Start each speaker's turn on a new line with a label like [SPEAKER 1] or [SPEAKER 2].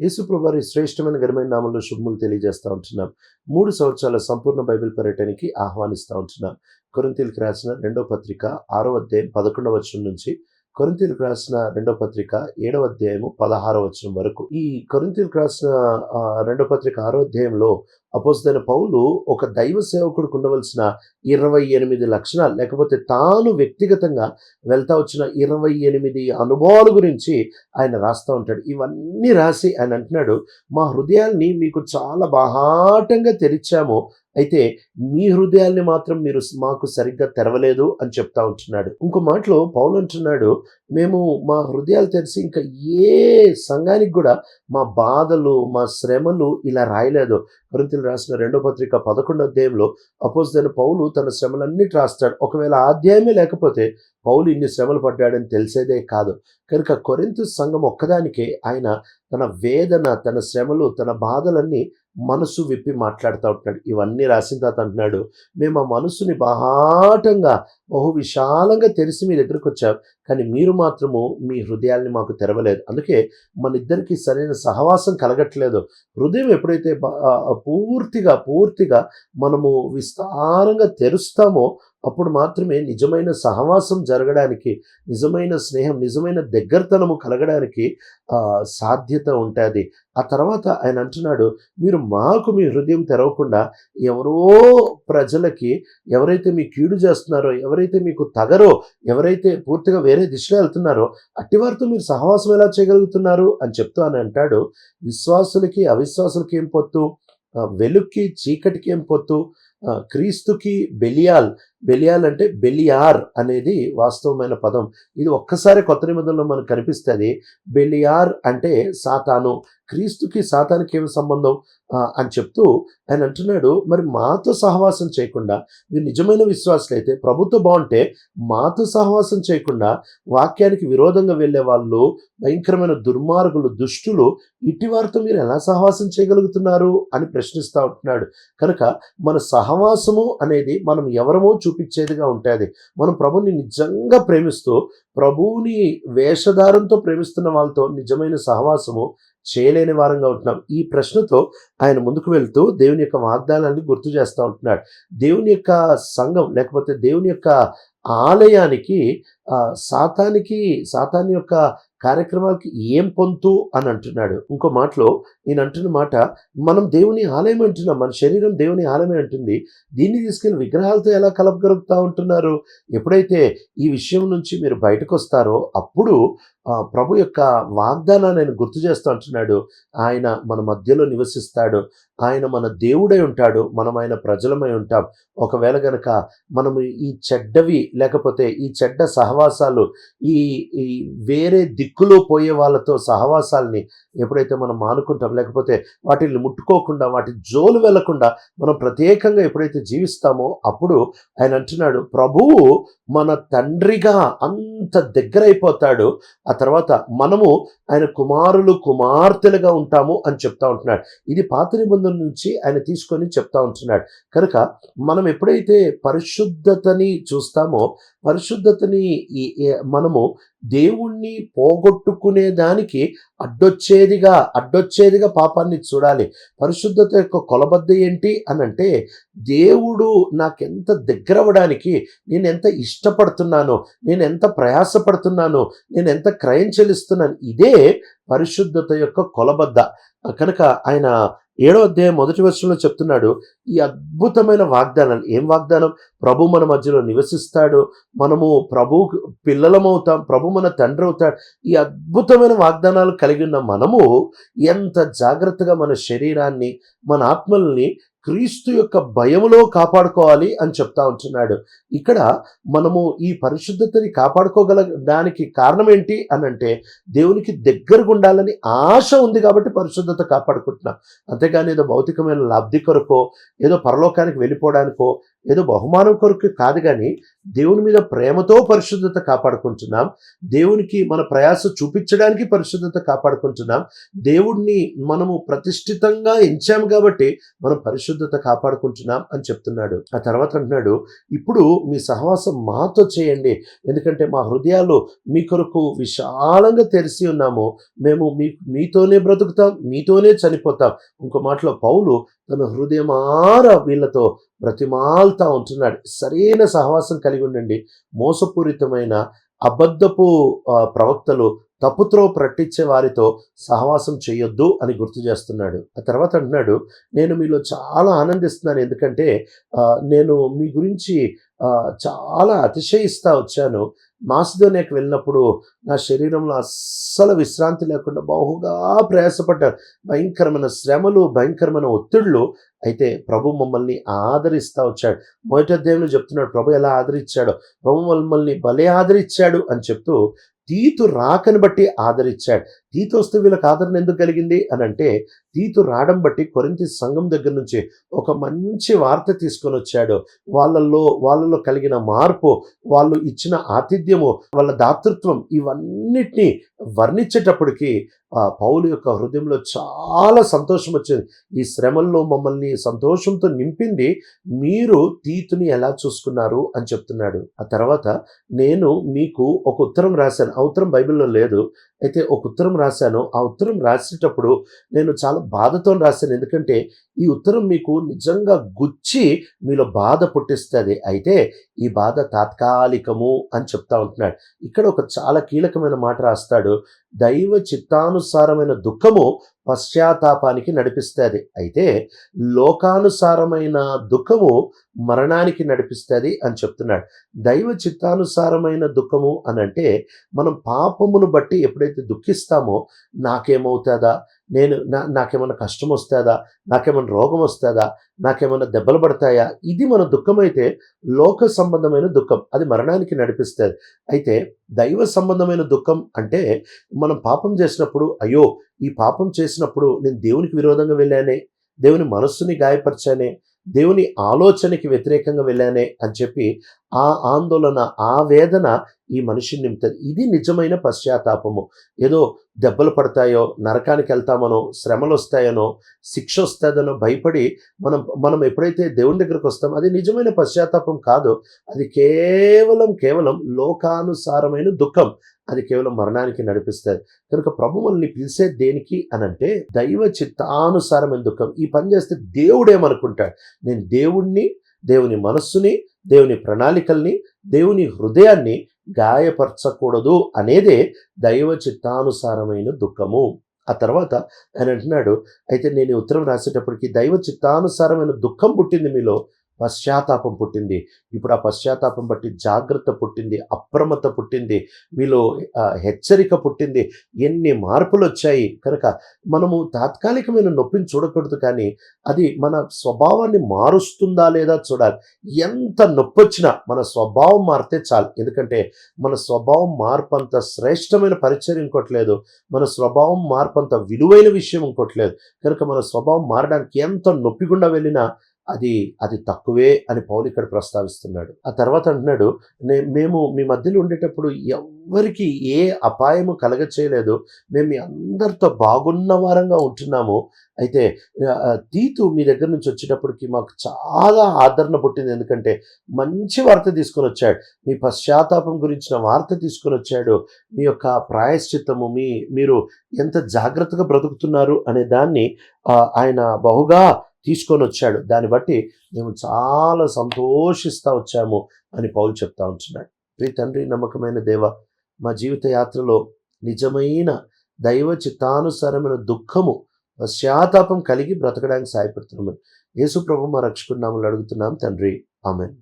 [SPEAKER 1] యేసుప్రభు వారి శ్రేష్టమైన ఘనమైన నామంలో శుభములు తెలియజేస్తూ ఉంటున్నాం. మూడు సంవత్సరాల సంపూర్ణ బైబిల్ పర్యటనకి ఆహ్వానిస్తూ ఉంటున్నాం. కొరింతీలకు రాసిన రెండో పత్రిక ఆరో అధ్యాయం పదకొండవ వచనం నుంచి కొరింతీలకు రాసిన రెండో పత్రిక ఏడవ అధ్యాయము పదహారవ వచనం వరకు. ఈ కొరింతీలకు రాసిన రెండో పత్రిక ఆరో అధ్యాయంలో అపోజిదైన పౌలు ఒక దైవ సేవకుడికి ఉండవలసిన ఇరవై ఎనిమిది లక్షణాలు లేకపోతే తాను వ్యక్తిగతంగా వెళ్తా వచ్చిన ఇరవై ఎనిమిది అనుభవాల గురించి ఆయన రాస్తూ ఉంటాడు. ఇవన్నీ రాసి ఆయన అంటున్నాడు మా హృదయాల్ని మీకు చాలా బాహాటంగా తెరిచాము అయితే మీ హృదయాల్ని మాత్రం మీరు మాకు సరిగ్గా తెరవలేదు అని చెప్తా ఉంటున్నాడు. ఇంకో మాటలో పౌలు అంటున్నాడు మేము మా హృదయాలు తెరిచి ఇంకా ఏ సంఘానికి కూడా మా బాధలు మా శ్రమలు ఇలా రాయలేదు. కొరింతలు రాసిన రెండో పత్రిక పదకొండో అధ్యాయంలో అపోజిదైన పౌలు తన శ్రమలన్నిటి రాస్తాడు. ఒకవేళ ఆ అధ్యాయమే లేకపోతే పౌలు ఇన్ని శ్రమలు పడ్డాడని తెలిసేదే కాదు. కనుక కొరింత సంఘం ఒక్కదానికే ఆయన తన వేదన తన శ్రమలు తన బాధలన్నీ మనసు విప్పి మాట్లాడుతూ ఉంటున్నాడు. ఇవన్నీ రాసిన తర్వాత అంటున్నాడు మేము ఆ మనసుని బాహాటంగా బహు విశాలంగా తెరిసి మీ దగ్గరకు వచ్చాం. కానీ మీరు మాత్రము మీ హృదయాల్ని మాకు తెరవలేదు. అందుకే మన ఇద్దరికి సరైన సహవాసం కలగట్లేదు. హృదయం ఎప్పుడైతే పూర్తిగా పూర్తిగా మనము విస్తారంగా తెరుస్తామో అప్పుడు మాత్రమే నిజమైన సహవాసం జరగడానికి నిజమైన స్నేహం నిజమైన దగ్గరతనము కలగడానికి సాధ్యత ఉంటుంది. ఆ తర్వాత ఆయన అంటున్నాడు మీరు మాకు మీ హృదయం తెరవకుండా ఎవరో ప్రజలకి ఎవరైతే మీ కీడు చేస్తున్నారో ఎవరైతే మీకు తగరో ఎవరైతే పూర్తిగా వేరే దిశలో వెళ్తున్నారో అట్టివారితో మీరు సహవాసం ఎలా చేయగలుగుతున్నారు? అని చెప్తూ అని అంటాడు విశ్వాసులకి అవిశ్వాసులకి ఏం పొత్తు? వెలుక్కి చీకటికి ఏం పొత్తు? క్రీస్తుకి బెలియాల్ బెలియాల్ అంటే బెలియార్ అనేది వాస్తవమైన పదం. ఇది ఒక్కసారి కొత్త నిబంధనలో మనకు కనిపిస్తుంది బెలియార్ అంటే సాతాను. క్రీస్తుకి సాతానికి ఏమి సంబంధం? అని చెప్తూ ఆయన అంటున్నాడు మరి మాతో సహవాసం చేయకుండా మీరు నిజమైన విశ్వాసులైతే ప్రభుత్వం బాగుంటే మాతో సహవాసం చేయకుండా వాక్యానికి విరోధంగా వెళ్ళే వాళ్ళు భయంకరమైన దుర్మార్గులు దుష్టులు ఇట్టి వారితో మీరు ఎలా సహవాసం చేయగలుగుతున్నారు? అని ప్రశ్నిస్తూ ఉంటున్నాడు. కనుక మన సహవాసము అనేది మనం ఎవరమో చూపించేదిగా ఉంటుంది మనం ప్రభుని నిజంగా ప్రేమిస్తూ ప్రభువుని వేషధారంతో ప్రేమిస్తున్న వాళ్ళతో నిజమైన సహవాసము చేయలేని వారంగా ఉంటున్నాం. ఈ ప్రశ్నతో ఆయన ముందుకు వెళ్తూ దేవుని యొక్క వాగ్దానాన్ని గుర్తు చేస్తూ ఉంటున్నాడు. దేవుని యొక్క సంఘం లేకపోతే దేవుని యొక్క ఆలయానికి సాతానికి సాతాన్ యొక్క కార్యక్రమాలకి ఏం పొంతు అని అంటున్నాడు. ఇంకో మాటలో నేను అంటున్న మాట మనం దేవుని ఆలయం అంటున్నాం మన శరీరం దేవుని ఆలయమే అంటుంది. దీన్ని తీసుకెళ్ళి విగ్రహాలతో ఎలా కలపగలుగుతూ ఉంటున్నారు? ఎప్పుడైతే ఈ విషయం నుంచి మీరు బయటకు వస్తారో అప్పుడు ప్రభు యొక్క వాగ్దానాన్ని ఆయన గుర్తు చేస్తూ అంటున్నాడు. ఆయన మన మధ్యలో నివసిస్తాడు. ఆయన మన దేవుడై ఉంటాడు. మనం ఆయన ప్రజలమై ఉంటాం. ఒకవేళ గనక మనము ఈ చెడ్డవి లేకపోతే ఈ చెడ్డ సహవాసాలు ఈ ఈ వేరే దిక్కులో పోయే వాళ్ళతో సహవాసాల్ని ఎప్పుడైతే మనం మానుకుంటాం లేకపోతే వాటిని ముట్టుకోకుండా వాటి జోలు వెళ్ళకుండా మనం ప్రత్యేకంగా ఎప్పుడైతే జీవిస్తామో అప్పుడు ఆయన అంటున్నాడు ప్రభువు మన తండ్రిగా అంత దగ్గర అయిపోతాడు ఆ తర్వాత మనము ఆయన కుమారులు కుమార్తెలుగా ఉంటాము అని చెప్తా ఉంటున్నాడు. ఇది పాత నిబంధన నుంచి ఆయన తీసుకొని చెప్తా ఉంటున్నాడు. కనుక మనం ఎప్పుడైతే పరిశుద్ధతని చూస్తామో పరిశుద్ధతని మనము దేవుణ్ణి పోగొట్టుకునే దానికి అడ్డొచ్చేదిగా అడ్డొచ్చేదిగా పాపాన్ని చూడాలి. పరిశుద్ధత యొక్క కొలబద్ద ఏంటి అని అంటే దేవుడు నాకెంత దగ్గర అవ్వడానికి నేను ఎంత ఇష్టపడుతున్నానో నేను ఎంత ప్రయాసపడుతున్నానో నేను ఎంత క్రయం చెల్లిస్తున్నాను ఇదే పరిశుద్ధత యొక్క కొలబద్ద. కనుక ఆయన ఏడో అధ్యాయం మొదటి వర్షంలో చెప్తున్నాడు ఈ అద్భుతమైన వాగ్దానాలు ఏం వాగ్దానం? ప్రభు మన మధ్యలో నివసిస్తాడు మనము ప్రభు పిల్లలమవుతాం ప్రభు మన తండ్రి అవుతాడు. ఈ అద్భుతమైన వాగ్దానాలు కలిగి ఉన్న మనము ఎంత జాగ్రత్తగా మన శరీరాన్ని మన ఆత్మల్ని క్రీస్తు యొక్క భయములో కాపాడుకోవాలి అని చెప్తా ఉంటున్నాడు. ఇక్కడ మనము ఈ పరిశుద్ధతని కాపాడుకోగల దానికి కారణం ఏంటి అని అంటే దేవునికి దగ్గరగా ఉండాలని ఆశ ఉంది కాబట్టి పరిశుద్ధత కాపాడుకుంటున్నాం. అంతేగాని ఏదో భౌతికమైన లబ్ధి కొరకో ఏదో పరలోకానికి వెళ్ళిపోవడానికో ఏదో బహుమానం కొరకు కాదు కానీ దేవుని మీద ప్రేమతో పరిశుద్ధత కాపాడుకుంటున్నాం. దేవునికి మన ప్రయాస చూపించడానికి పరిశుద్ధత కాపాడుకుంటున్నాం. దేవుడిని మనము ప్రతిష్ఠితంగా ఎంచాము కాబట్టి మనం పరిశుద్ధత కాపాడుకుంటున్నాం అని చెప్తున్నాడు. ఆ తర్వాత అంటున్నాడు ఇప్పుడు మీ సహవాసం మాతో చేయండి. ఎందుకంటే మా హృదయాలు మీ కొరకు విశాలంగా తెరిచి ఉన్నాము. మేము మీ మీతోనే బ్రతుకుతాం మీతోనే చనిపోతాం. ఇంకో మాటలో పౌలు తన హృదయమార వీళ్ళతో బ్రతిమాల్తా ఉంటున్నాడు. సరైన సహవాసం కలిగి ఉండండి. మోసపూరితమైన అబద్ధపు ప్రవక్తలు తప్పుత్రో ప్రట్టించే వారితో సహవాసం చేయొద్దు అని గుర్తు చేస్తున్నాడు. ఆ తర్వాత అంటున్నాడు నేను మీలో చాలా ఆనందిస్తున్నాను. ఎందుకంటే నేను మీ గురించి చాలా అతిశయిస్తా వచ్చాను. మాసిదోనియాకి వెళ్ళినప్పుడు నా శరీరంలో అస్సలు విశ్రాంతి లేకుండా బాహుగా ప్రయాసపడ్డాను. భయంకరమైన శ్రమలు భయంకరమైన ఒత్తిళ్ళు. అయితే ప్రభు మమ్మల్ని ఆదరిస్తా వచ్చాడు. మొదటి దేవుని చెప్తున్నాడు ప్రభు ఎలా ఆదరించాడో? ప్రభు మమ్మల్ని భలే ఆదరించాడు అని చెప్తూ తీతు రాకను బట్టి ఆదరించాడు. తీతు వస్తే వీళ్ళకి ఆదరణ ఎందుకు కలిగింది అని అంటే తీతు రావడం బట్టి కొరింతి సంఘం దగ్గర నుంచి ఒక మంచి వార్త తీసుకొని వచ్చాడు. వాళ్ళల్లో వాళ్ళలో కలిగిన మార్పు వాళ్ళు ఇచ్చిన ఆతిథ్యము వాళ్ళ దాతృత్వం ఇవన్నిటినీ వర్ణించేటప్పటికి పౌలు యొక్క హృదయంలో చాలా సంతోషం వచ్చింది. ఈ శ్రమల్లో మమ్మల్ని సంతోషంతో నింపింది మీరు తీతుని ఎలా చూసుకున్నారు అని చెప్తున్నాడు. ఆ తర్వాత నేను మీకు ఒక ఉత్తరం రాశాను. ఆ ఉత్తరం బైబిల్లో లేదు. అయితే ఒక ఉత్తరం రాశాను ఆ ఉత్తరం రాసేటప్పుడు నేను చాలా బాధతో రాశాను. ఎందుకంటే ఈ ఉత్తరం మీకు నిజంగా గుచ్చి మీలో బాధ పుట్టిస్తుంది. అయితే ఈ బాధ తాత్కాలికము అని చెప్తా ఉంటున్నాడు. ఇక్కడ ఒక చాలా కీలకమైన మాట రాస్తాడు. దైవ చిత్తానుసారమైన దుఃఖము పశ్చాత్తాపానికి నడిపిస్తుంది. అయితే లోకానుసారమైన దుఃఖము మరణానికి నడిపిస్తుంది అని చెప్తున్నాడు. దైవ చిత్తానుసారమైన దుఃఖము అని అంటే మనం పాపమును బట్టి ఎప్పుడైతే దుఃఖిస్తామో నాకేమవుతుందా? నేను నా నాకేమైనా కష్టం వస్తుందా? నాకేమైనా రోగం వస్తుందా? నాకేమైనా దెబ్బలు పడతాయా? ఇది మన దుఃఖం అయితే లోక సంబంధమైన దుఃఖం. అది మరణానికి నడిపిస్తుంది. అయితే దైవ సంబంధమైన దుఃఖం అంటే మనం పాపం చేసినప్పుడు అయ్యో ఈ పాపం చేసినప్పుడు నేను దేవునికి విరోధంగా వెళ్ళానే దేవుని మనస్సుని గాయపరిచానే దేవుని ఆలోచనకి వ్యతిరేకంగా వెళ్ళానే అని చెప్పి ఆ ఆందోళన ఆ వేదన ఈ మనిషిని నింపుతుంది. ఇది నిజమైన పశ్చాత్తాపము. ఏదో దెబ్బలు పడతాయో నరకానికి వెళ్తామనో శ్రమలు వస్తాయనో శిక్ష వస్తుందనో భయపడి మనం మనం ఎప్పుడైతే దేవుని దగ్గరకు వస్తాం అది నిజమైన పశ్చాత్తాపం కాదు. అది కేవలం కేవలం లోకానుసారమైన దుఃఖం. అది కేవలం మరణానికి నడిపిస్తుంది. కనుక ప్రభు మనల్ని పిలిచే దేనికి అనంటే దైవ చిత్తానుసారమైన దుఃఖం. ఈ పని చేస్తే దేవుడేమనుకుంటాడు నేను దేవుణ్ణి దేవుని మనస్సుని దేవుని ప్రణాళికల్ని దేవుని హృదయాన్ని గాయపరచకూడదు అనేదే దైవ చిత్తానుసారమైన దుఃఖము. ఆ తర్వాత ఆయన అంటున్నాడు అయితే నేను ఉత్తరం రాసేటప్పటికి దైవ చిత్తానుసారమైన దుఃఖం పుట్టింది మీలో. పశ్చాత్తాపం పుట్టింది. ఇప్పుడు ఆ పశ్చాత్తాపం బట్టి జాగ్రత్త పుట్టింది అప్రమత్త పుట్టింది మీలో హెచ్చరిక పుట్టింది. ఎన్ని మార్పులు వచ్చాయి కనుక మనము తాత్కాలికమైన నొప్పిని చూడకూడదు కానీ అది మన స్వభావాన్ని మారుస్తుందా లేదా చూడాలి. ఎంత నొప్పి వచ్చినా మన స్వభావం మారితే చాలు. ఎందుకంటే మన స్వభావం మార్పు అంత శ్రేష్టమైన పరిచయం ఇంకోట్లేదు మన స్వభావం మార్పు అంత విలువైన విషయం ఇంకోట్లేదు కనుక మన స్వభావం మారడానికి ఎంత నొప్పి గుండా వెళ్ళినా అది అది తక్కువే అని పౌలు ఇక్కడ ప్రస్తావిస్తున్నాడు. ఆ తర్వాత అంటున్నాడు నే మేము మీ మధ్యలో ఉండేటప్పుడు ఎవరికి ఏ అపాయము కలగ చేయలేదు మేము మీ అందరితో బాగున్న వారంగా ఉంటున్నాము. అయితే తీతు మీ దగ్గర నుంచి వచ్చేటప్పటికి మాకు చాలా ఆదరణ పుట్టింది. ఎందుకంటే మంచి వార్త తీసుకొని వచ్చాడు. మీ పశ్చాత్తాపం గురించిన వార్త తీసుకొని వచ్చాడు. మీ యొక్క ప్రాయశ్చిత్తము మీ మీరు ఎంత జాగ్రత్తగా బ్రతుకుతున్నారు అనే దాన్ని ఆయన బహుగా తీసుకొని వచ్చాడు. దాన్ని బట్టి మేము చాలా సంతోషిస్తూ వచ్చాము అని పౌలు చెప్తా ఉంటున్నాడు. ప్రీ తండ్రి నమ్మకమైన దేవ మా జీవిత యాత్రలో నిజమైన దైవ చిత్తానుసారమైన దుఃఖము పశ్చాత్తాపం కలిగి బ్రతకడానికి సహాయపడుతున్నాము. యేసు ప్రభు మా రక్షకుడు నామలు అడుగుతున్నాం. తండ్రి ఆమెన్.